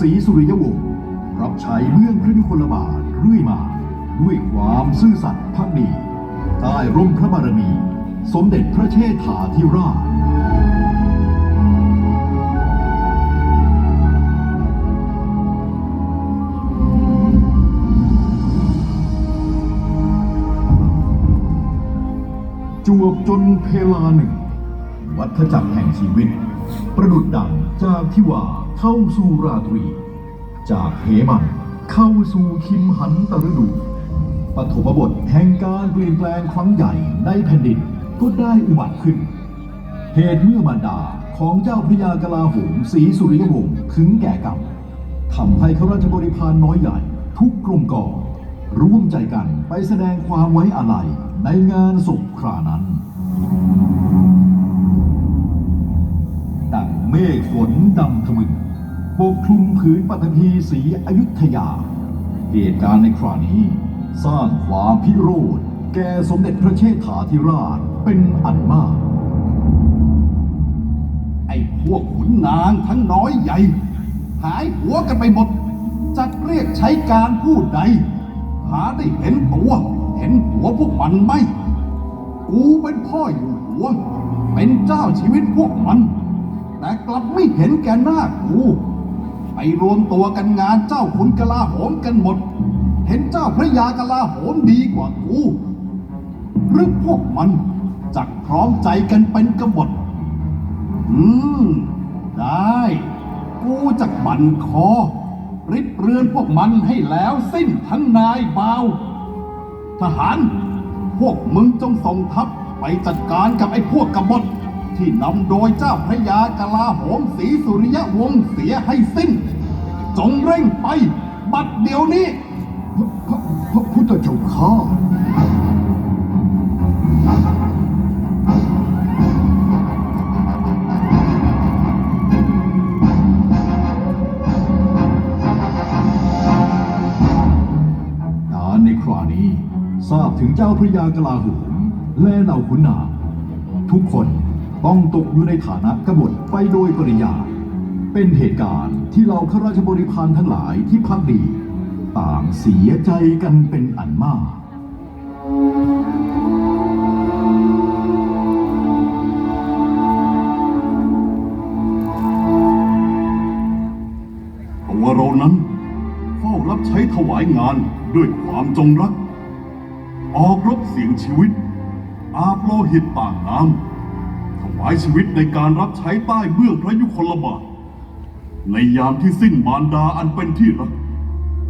ศรีสุริยวงศ์รับใช้เมืองพระยุคลบาทเรื่อยมา ด้วยความซื่อสัตย์พักดีใต้ร่มพระบารมี สมเด็จพระเชษฐาธิราชจวบจนเพลาหนึ่ง วัฏจักรแห่งชีวิต ประดุดดังจากที่ว่า เข้าสู่ราตรี จากเหมันเข้าสู่คิมหันตฤดูปฐมบทแห่งการเปลี่ยนแปลงครั้งใหญ่ในแผ่นดินก็ได้อุบัติขึ้น เหตุเมื่อมารดาของเจ้าพระยากลาหมศรีสุริยวงศ์ถึงแก่กรรมทำให้ข้าราชบริพารน้อยใหญ่ ทุกกลุ่มก่อร่วมใจกันไปแสดงความไว้อาลัยในงานศพครานั้น ดังเมฆฝนดำทมึน ปกคลุมผืนปฐพีสีอยุธยา เหตุการณ์ในครานี้ สร้างความพิโรธ แก่สมเด็จพระเชษฐาธิราชเป็นอันมาก ไอ้พวกขุนนางทั้งน้อยใหญ่ หายหัวกันไปหมดจะเรียกใช้การพูดใด หาได้เห็นตัว เห็นหัวพวกมันไหมกูเป็นพ่ออยู่หัว เป็นเจ้าชีวิตพวกมัน แต่กลับไม่เห็นแก่หน้ากู ไปรวมตัวกันงานเจ้าขุนกลาโหมกันหมด เห็นเจ้าพระยากลาโหมดีกว่ากูหรือพวกมันจักพร้อมใจกันเป็นกบฏ อืม ได้ กูจะบันคอ ริดเรือนพวกมันให้แล้วสิ้นทั้งนายเบาทหาร พวกมึงจงส่งทัพไปจัดการกับไอ้พวกกบฏ ที่นำโดยเจ้าพระยากลาโหมศรีสุริยะวงศ์เสียให้สิ้น จงเร่งไปบัดเดี๋ยวนี้พระพระพุทธเจ้าข้าในครานี้ทราบถึงเจ้าพระยากลาโหมและเหล่าขุนนางทุกคน ต้องตกอยู่ในฐานะกบฏไปโดยปริยายเป็นเหตุการณ์ที่เหล่าข้าราชบริพารทั้งหลายที่พักดี ต่างเสียใจกันเป็นอันมาก ตัวเรานั้นเฝ้ารับใช้ถวายงานด้วยความจงรัก ออกรบเสียงชีวิต อาบโลหิตต่างน้ำ ถวายชีวิตในการรับใช้ใต้เบื้องพระยุคลบาท ในยามที่สิ้นมารดาอันเป็นที่รัก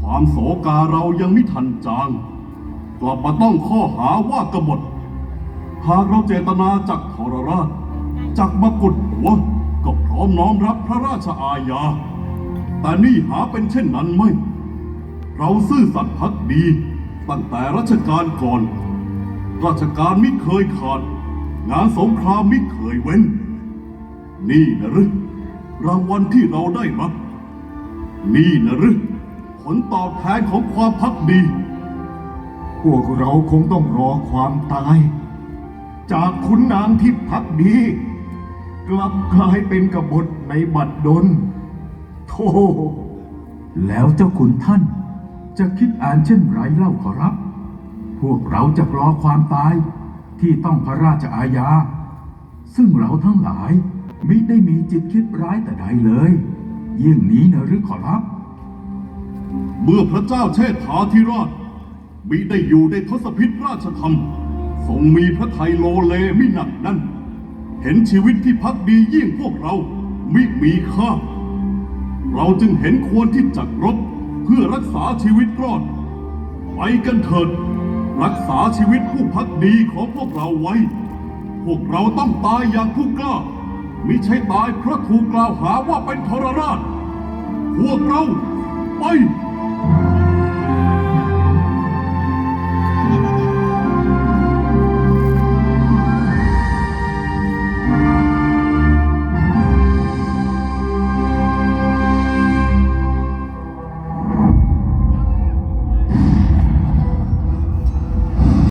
ความโศกาเรายังไม่ทันจาง กลับมาต้องข้อหาว่ากบฏ หากเราเจตนาจักทรราชจักมากดหัวก็พร้อมน้อมรับพระราชอาญา แต่นี่หาเป็นเช่นนั้นไม่ เราซื่อสัตย์พักดี ตั้งแต่รัชกาลก่อน ราชการไม่เคยขาด งานสงครามไม่เคยเว้น นี่นะหรือรางวัลที่เราได้รับ นี่นะหรือผลตอบแทนของความพักดี พวกเราคงต้องรอความตาย จากขุนนางที่พักดี กลับกลายเป็นกบฏในบัดดลโธ่แล้วเจ้าขุนท่าน จะคิดอ่านเช่นไรเล่าขอรับ พวกเราจะรอความตาย ที่ต้องพระราชอาญา ซึ่งเราทั้งหลายมิได้มีจิตคิดร้ายแต่ใดเลย ยิ่งนี้นะหรือขอรับ เมื่อพระเจ้าเชษฐาธิราชมิได้อยู่ในทศพิธราชธรรม ทรงมีพระไทยโลเลมิหนักนั่น เห็นชีวิตที่พักดียิ่งพวกเรามิมีค่า เราจึงเห็นควรที่จักรบเพื่อรักษาชีวิตรอด ไปกันเถิด รักษาชีวิตผู้พักดีของพวกเราไว้ พวกเราต้องตายอย่างผู้กล้ามิใช่ตายเพราะถูกกล่าวหาว่าเป็นทรราช พวกเราไป